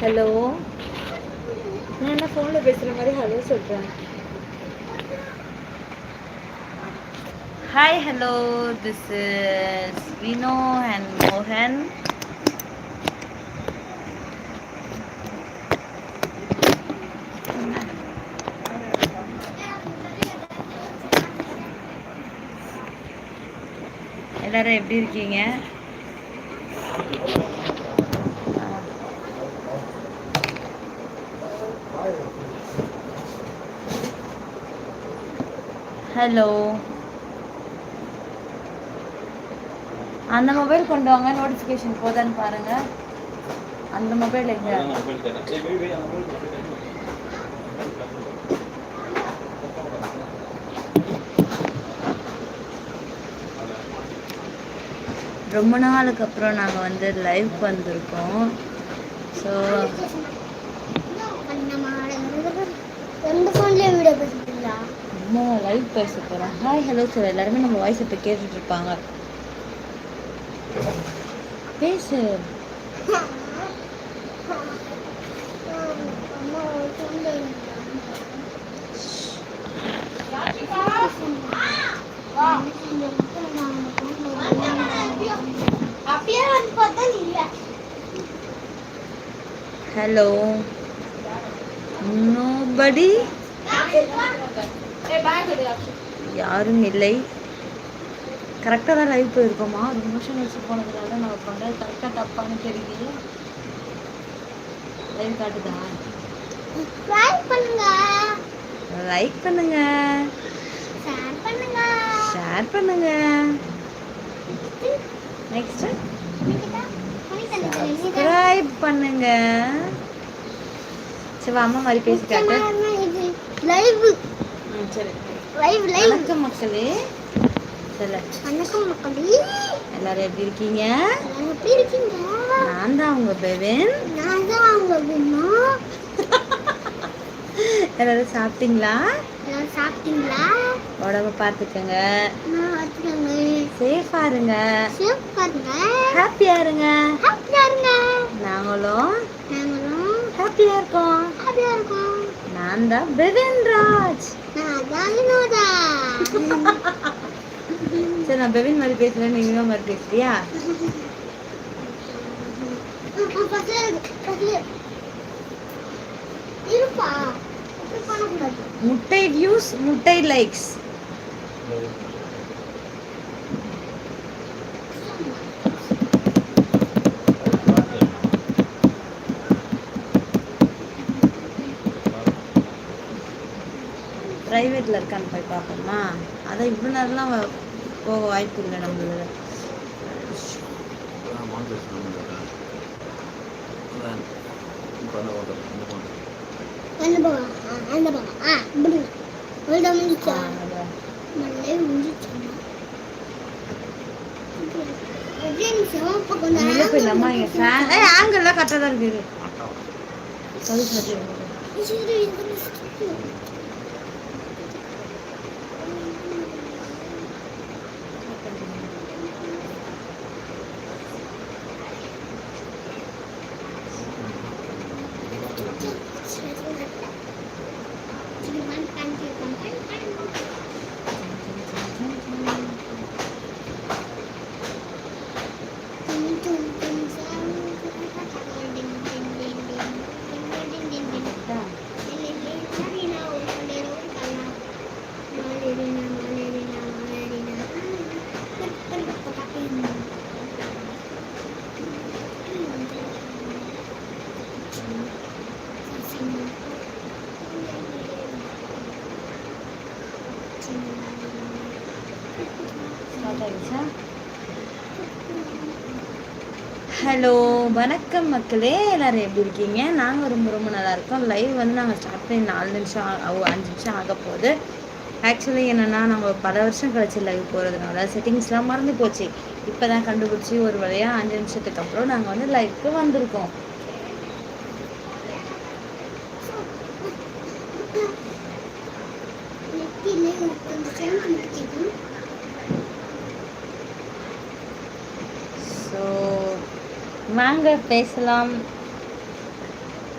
Hello நான் என்ன ஃபோனில் பேசுகிற மாதிரி ஹலோ சொல்கிறேன் hi hello this is Vino and மோகன் எல்லாரும் எப்படி இருக்கீங்க? ஹலோ அந்த மொபைல் கொண்டு வாங்க நோட்டிஃபிகேஷன் போதான்னு பாருங்க. அந்த மொபைல் எங்க? ரொம்ப நாளுக்கு அப்புறம் நாங்கள் வந்து லைவ் வந்திருக்கோம். ஸோ ரெண்டு ஃபோன்லேயே வீடியோ பேசுறீங்களா அம்மா லைவ் பேச போகிறோம் ஹாய் ஹலோ சார் எல்லாருமே நம்ம வாய்ஸ் இப்போ கேட்டுட்டு இருப்பாங்க. பேசு ஹலோ நோபடி யாரும் இல்லை. கரெக்டாக தான் லைவ் போயிருக்கோமா? ஒரு நிமிஷம் வச்சு போனதுனால நான் பண்ணது கரெக்டாக தப்பான்னு தெரியல லைவ் காட்டுதா? லைக் பண்ணுங்க. லைக் பண்ணுங்க. ஷேர் பண்ணுங்க. ஷேர் பண்ணுங்க. நெக்ஸ்ட் சப்ஸ்கிரைப் பண்ணுங்க. சரி அம்மா மாதிரி பேசி காட்டு லைவ் ம் சரி. லைவ் லைவ் வணக்கம் மக்களே. சொல்ல. வணக்கம் மக்களே. எல்லாரும் எப்படி இருக்கீங்க? எல்லாரும் எப்படி இருக்கீங்க? நான் தான் உங்க பெவின். நான் தான் அவங்க வேணும் எல்லாரும் சாப்பிட்டீங்களா? சாப்பிட்டீங்களா? உடம்ப பார்த்துக்கோங்க. சேஃபா இருங்க. சேஃப் பாருங்க ஹாப்பியா இருங்க. ஹாப்பியா இருங்க. நாங்களும் நாங்களும் ஹாப்பியா இருக்கோம். ஹாப்பியா இருக்கோம். நான் தான் பெவின் ராஜ் சரி நான் பெவின் மாதிரி பேசுறேன் நீ வினோ மாதிரி பேசுறியா? முட்டை வியூஸ் முட்டை லைக்ஸ் ப்ரைவேட்டில் இருக்கான்னு போய் பார்ப்போமா? அதான் இவ்வளோ நேரம்லாம் போக வாய்ப்பு இல்லை நம்மளோட. அந்த பக்கம் ஆ, அந்த பக்கம் ஆ இப்படி இவ்வளோ முடிச்சா நல்லே முடிச்சு ஒரே நிமிஷம் பக்கம் வெளியே போயிடலாமா இங்கே ஃபேன் ஏ ஆங்கிள்லாம் கரெக்டாக தான் இருக்குது அது சரி ஹலோ வணக்கம் மக்களே எல்லாரும் எப்படி இருக்கீங்க? நாங்கள் ரொம்ப ரொம்ப நல்லா இருக்கோம். லைவ் வந்து நாங்கள் ஸ்டார்ட் பண்ணி நாலு நிமிஷம் ஆ- அஞ்சு நிமிஷம் ஆக போகுது. ஆக்சுவலி என்னென்னா நாங்கள் பல வருஷம் கழிச்சு லைவ் போகிறதுனால செட்டிங்ஸ்லாம் மறந்து போச்சு. இப்போ தான் கண்டுபிடிச்சி ஒரு வழியாக அஞ்சு நிமிஷத்துக்கு அப்புறம் நாங்கள் வந்து லைவ்க்கு வந்திருக்கோம். ஸோ வாங்க பேசலாம்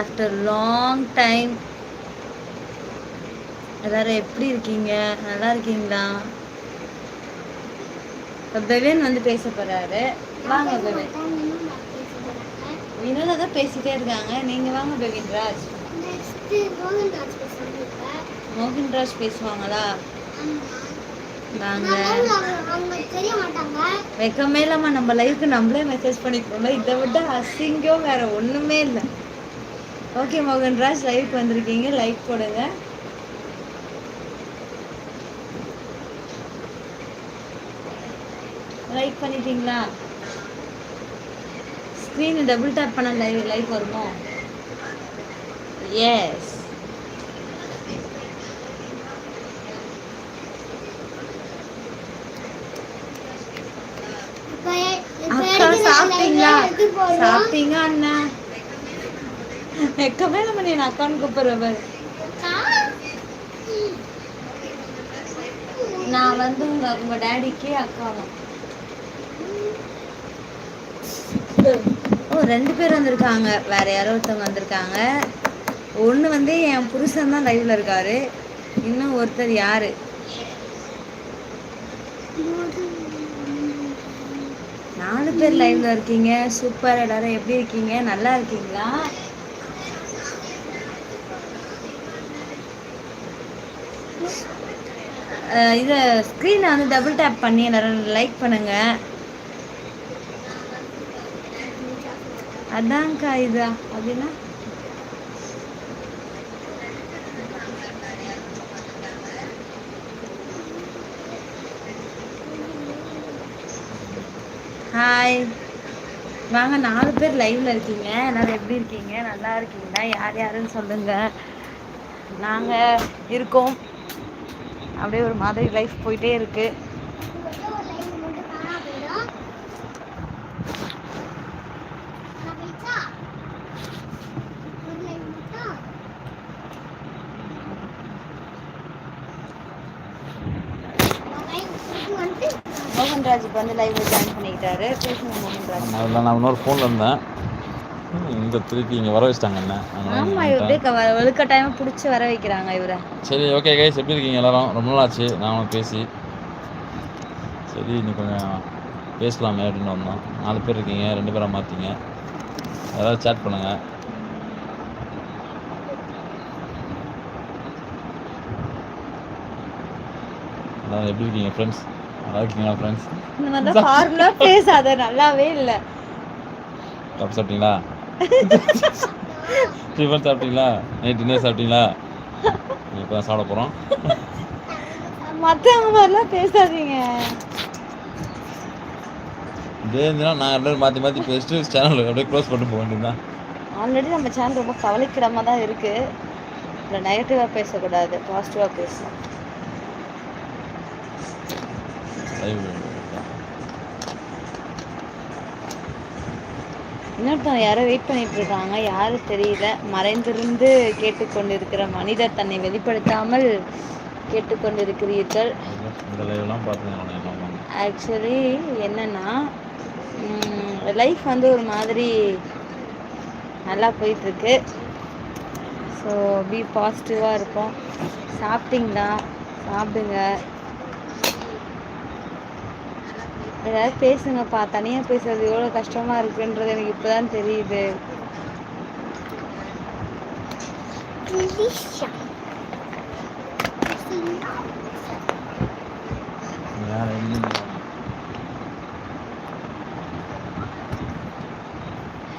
ஆஃப்டர் லாங் டைம் எல்லாரும் எப்படி இருக்கீங்க? நல்லா இருக்கீங்களா? பெவின் வந்து பேச போறாரு. வாங்க பெவின் வினோதா தான் பேசிட்டே இருக்காங்க. நீங்க வாங்க பெவின் ராஜ் நெக்ஸ்ட் கோவிந்த் ராஜ் பேசுறாங்க மோகன் ராஜ் பேசுவாங்களா வாங்க. அவங்க தெரிய மாட்டாங்க. வெக்கமே இல்லாம நம்ம லைஃப்க்கு நம்மளே மெசேஜ் பண்ணிக்கிறோம்ல. இதை விட அசிங்கம் வேற ஒண்ணுமே இல்லை. ஓகே மோகன்ராஜ் லைவ்க்கு வந்திருக்கீங்க. லைக் போடுங்க. லைக் பண்ணிட்டீங்களா? ஸ்க்ரீன் டபுள் டேப் பண்ண லைவ் லைவ் வருமோ? எஸ் இப்ப இப்ப அக்கா எடுத்து சாப்பிட்டீங்களா சாப்பிட்டீங்க அண்ணா. வெக்கமே நம்ம நீ அக்கான்னு கூப்பிடுற அக்கா. நான் வந்து உங்க உங்க டேடிக்கு ஓ ரெண்டு பேர் வந்திருக்காங்க. வேற யாரோ ஒருத்தவங்க வந்திருக்காங்க. ஒன்று வந்து என் புருஷன் தான் லைவ்ல இருக்காரு. இன்னும் ஒருத்தர் யாரு? நாலு பேர் லைவ்ல இருக்கீங்க. சூப்பர் எல்லாரும் எப்படி இருக்கீங்க? நல்லா இருக்கீங்களா? அஹ் இத ஸ்க்ரீனை வந்து டபுள் டேப் பண்ணி எல்லாரும் லைக் பண்ணுங்க. அதான்க்கா இதா அப்படின்னா? ஹாய் வாங்க நாலு பேர் லைவ்ல இருக்கீங்க. எல்லாரும் எப்படி இருக்கீங்க? நல்லா இருக்கீங்களா? யார் யாருன்னு சொல்லுங்க. நாங்க இருக்கோம். அப்படியே ஒரு மாதிரி லைஃப் போயிட்டே இருக்கு. மோகன்ராஜுக்கு வந்து லைவ் வச்சு மோகன்ராஜ் அதில் நான் இன்னொரு ஃபோனில் இருந்தேன். இங்கே திருப்பி இங்கே வர வச்சிட்டாங்க என்ன? ஆமா இவரே வந்துட்டேன். வலுக்கட்டாயமா புடிச்சு வர வைக்கிறாங்க இவரை. சரி ஓகே கைஸ் எப்படி இருக்கீங்க எல்லாரும்? ரொம்ப நாள் ஆச்சு நான் பேசி. சரி இன்னும் கொஞ்சம் பேசலாமே அப்படின்னு வந்தோம். நாலு பேர் இருக்கீங்க ரெண்டு பேரை மாற்றிங்க ஏதாவது சேட் பண்ணுங்கள் எப்படி இருக்கீங்க ஃப்ரெண்ட்ஸ் நல்லா இருக்கீங்களா ஃப்ரெண்ட்ஸ் இந்த மாதிரி தான் ஃபார்முலா பேசாத நல்லாவே இல்லை. கப் சாப்பிட்டீங்களா? டிஃபன் சாப்பிட்டீங்களா? நைட் டின்னர் சாப்பிட்டீங்களா? இப்போ தான் சாப்பிட போகிறோம் மற்றவங்க மாதிரிலாம் பேசாதீங்க. இதே இருந்துன்னா நான் பேரும் மாற்றி மாற்றி பேசிட்டு சேனல் அப்படியே க்ளோஸ் பண்ணிட்டு போக வேண்டியதுதான். ஆல்ரெடி நம்ம சேனல் ரொம்ப கவலைக்கிடமாக தான் இருக்கு இதில் நெகட்டிவாக பேசக்கூடாது பாசிட்டிவாக பேசணும். லைவ் இன்னொருத்தவங்க யாரோ வெயிட் பண்ணிட்டு இருக்காங்க யாரு தெரியல. மறைந்திருந்து கேட்டுக்கொண்டிருக்கிற மனிதர் தன்னை வெளிப்படுத்தாமல் கேட்டுக்கொண்டிருக்கிறீர்கள். ஆக்சுவலி என்னன்னா லைஃப் வந்து ஒரு மாதிரி நல்லா போயிட்டுருக்கு. ஸோ பி பாசிட்டிவாக இருக்கும் சாப்பிட்டீங்களா? சாப்பிடுங்க. ஏதாவது பேசுங்கப்பா. தனியாக பேசுறது எவ்வளோ கஷ்டமாக இருக்குன்றது எனக்கு இப்போ தான் தெரியுது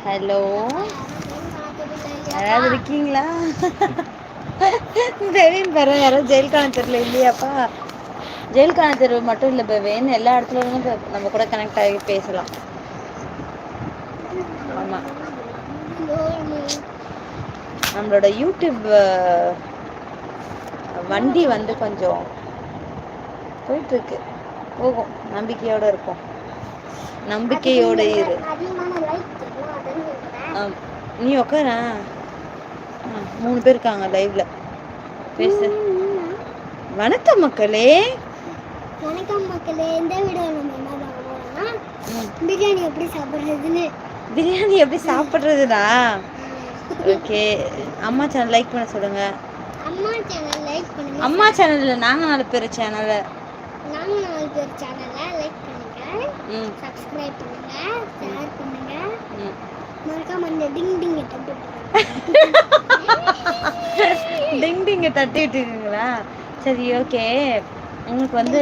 ஹலோ? யாராவது இருக்கீங்களா? பெவின் பெற யாரும் ஜெயில் காணத்தெருவில் இல்லையாப்பா? ஜெயிலுக்கான தேர்வு மட்டும் இல்லை பெவின் எல்லா இடத்துலருந்தும் நம்ம கூட கனெக்ட் ஆகி பேசலாம். ஆமாம் நம்மளோட யூடியூப் வண்டி வந்து கொஞ்சம் போயிட்டு இருக்கு போகும். நம்பிக்கையோட இருக்கும். நம்பிக்கையோட இரு. நீ உட்கார மூணு பேர் இருக்காங்க லைவ்ல பேசு. வணக்கம் மக்களே. வணக்கம் மக்களே இந்த வீடியோ நம்ம என்ன பார்க்க போறோம்னா. பிரியாணி எப்படி சாப்பிடுறதுன்னு. பிரியாணி எப்படி சாப்பிடுறதுடா ஓகே அம்மா சேனல் லைக் பண்ண சொல்லுங்க. அம்மா சேனல் லைக் பண்ணுங்க. அம்மா சேனலில் நாங்கள் நாலு பேர் சேனலை நாங்க நாலு பேர் சேனலை லைக் பண்ணுங்க. சப்ஸ்கிரைப் பண்ணுங்க ஷேர் பண்ணுங்க. மறக்காம அந்த டிங் டிங் தட்டு டிங் டிங்க தட்டி விட்டுருக்கீங்களா சரி ஓகே உனக்கு வந்து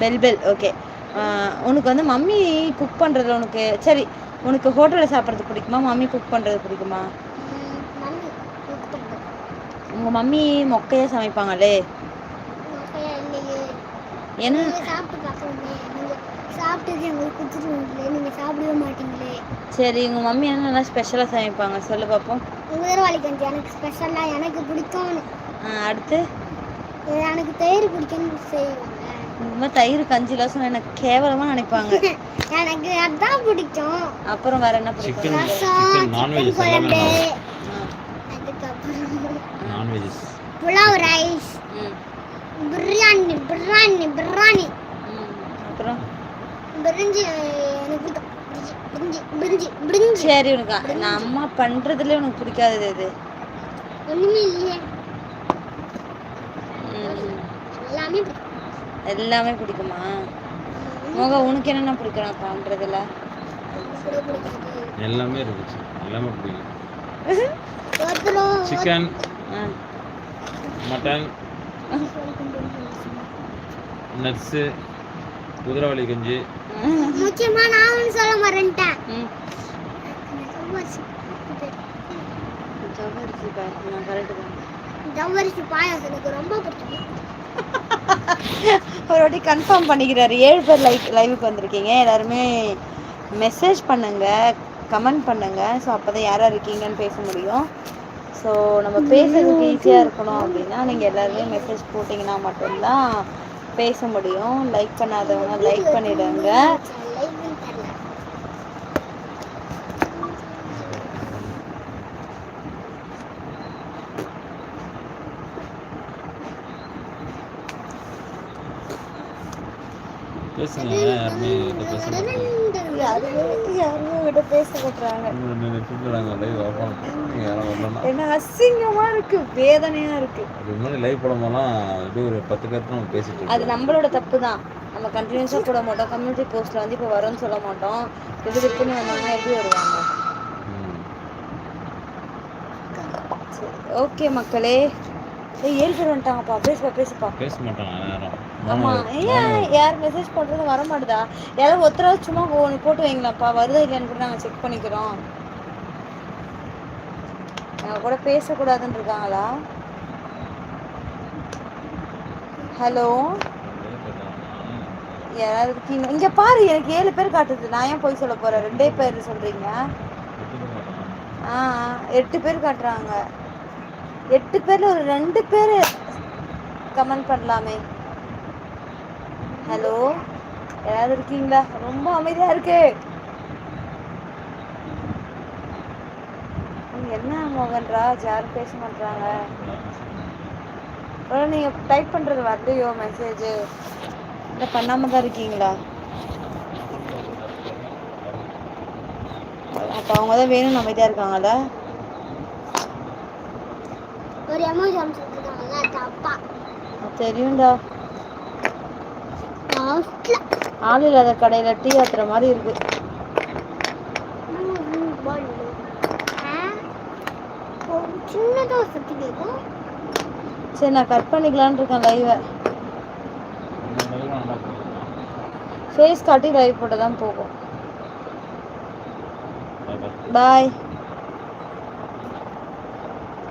பெல் பெல் ஓகே உனக்கு வந்து மம்மி குக் பண்ணுறது உனக்கு சரி உனக்கு ஹோட்டலில் சாப்பிட்றது பிடிக்குமா? மம்மி குக் பண்ணுறது பிடிக்குமா? உங்கள் மம்மி மொக்கையாக சமைப்பாங்களே? மொக்கையா இல்லையே என்ன? சரி உங்கள் மம்மி என்ன நல்லா ஸ்பெஷலாக சமைப்பாங்க? சொல்லு கஞ்சி எனக்கு ஸ்பெஷலா எனக்கு பிடிக்கும்னு. ஆ, அடுத்து? எனக்கு தயிர் பிடிக்கும்னு செய்வாங்க. மாதிரி தயிர் கஞ்சிலாம் சொன்னா எனக்கு கேவலமாக நினைப்பாங்க. எனக்கு அதான் பிடிக்கும். அப்புறம் வேற என்ன பிடிக்கும்? ரசம் நான்வெஜ் குழம்பு. அதுக்கப்புறம் நான்வெஜ் புலாவ் ரைஸ். ம். பிரியாணி பிரியாணி பிரியாணி. ம். அப்புறம்? பிரிஞ்சி எனக்கு பிடிக்கும். பிரிஞ்சி பிரிஞ்சி பிரிஞ்சி சரி உனக்கு. நான் அம்மா பண்றதுல உனக்கு பிடிக்காதது எது? ஒண்ணுமே இல்லையே ம், எல்லாமே பிடிக்கும் எல்லாமே பிடிக்குமா? மோக உனக்கு என்னென்ன பிடிக்கும்? நான் பண்றதுல. எல்லாமே இருந்துச்சு. எல்லாமே பிடிக்கும். சிக்கன் ஆ, மட்டன் நட்ஸு குதிரவாளி கஞ்சி. முக்கியமா நான் ஒன்று சொல்ல மறந்துட்டேன். ஜவ்வரிசி பாயாசம் எனக்கு ரொம்ப பிடிக்கும். ஒரு வாட்டி கன்ஃபார்ம் பண்ணிக்கிறாரு. ஏழு பேர் லைக் லைவுக்கு வந்திருக்கீங்க. எல்லாருமே மெசேஜ் பண்ணுங்க கமெண்ட் பண்ணுங்க. ஸோ அப்போ தான் இருக்கீங்கன்னு பேச முடியும். ஸோ நம்ம பேசுறதுக்கு ஈஸியாக இருக்கணும் அப்படின்னா நீங்கள் எல்லாருமே மெசேஜ் போட்டிங்கன்னா மட்டும்தான் பேச முடியும். லைக் பண்ணாதவங்க லைக் பண்ணிடுங்க லைவ்னு தெரியல பேசுங்க யாருமே கிட்ட பேச மாட்டாங்க யாருமே யாருமே கிட்ட பேச மாட்டுறாங்க இன்னும் ரெண்டு நிமிஷத்துல நாங்கள் லைவ் ஓப்பன் நீங்கள் யாரும் வரலன்னா. என்ன அசிங்கமா இருக்கு வேதனையா இருக்கு. அதுக்கு முன்னாடி லைவ் போடும்போதெல்லாம் ஒரு பத்து பேர்த்து நம்ம பேசிட்டு அது நம்மளோட தப்பு தான் நம்ம கண்டினியூஸாக போட மாட்டோம். கம்யூனிட்டி போஸ்ட்ல வந்து இப்போ வரோன்னு சொல்ல மாட்டோம். வந்தாங்கன்னா எப்படி வருவாங்க. ஓகே மக்களே. ஏய் பேர் வந்துட்டாங்கப்பா. பேசுப்பா பேசுப்பா. பேச மாட்டாங்க ஆமா. ஏன் யார் மெசேஜ் பண்றது வர மாட்டுதா? யாராவது ஒருத்தராவது சும்மா போட்டு வைங்களாப்பா வருதா இல்லையான்னு கூட நாங்கள் செக் பண்ணிக்கிறோம். எங்க கூட பேசக்கூடாதுன்னு இருக்காங்களா? ஹலோ? யாராவது இருக்கீங்க இங்க பாரு எனக்கு ஏழு பேர் காட்டுது. நான் ஏன் போய் சொல்ல போறேன்? ரெண்டே பேர் சொல்றீங்க? ஆ எட்டு பேர் காட்டுறாங்க. எட்டு பேர்ல ஒரு ரெண்டு பேர் கமெண்ட் பண்ணலாமே. ஹலோ? யாராவது இருக்கீங்களா? ரொம்ப அமைதியா இருக்கு. என்ன மோகன்ராஜ் யாரும் பேச மாட்டாங்க அப்புறம் நீங்க டைப் பண்றது வரலையோ மெசேஜ் இல்லை பண்ணாம தான் இருக்கீங்களா? அப்போ அவங்க தான் வேணும்னு அமைதியா இருக்காங்கல்ல? ஒரு எமோஜி அமைச்சிருக்காங்க தப்பா. தெரியும்டா. ஆள் இல்லாத கடையில டீ ஆத்துற மாதிரி இருக்கு. சரி நான் கட் பண்ணிக்கலான்னு இருக்கேன் லைவை ஃபேஸ் காட்டி லைவ் போட்டு தான் போகும் பாய்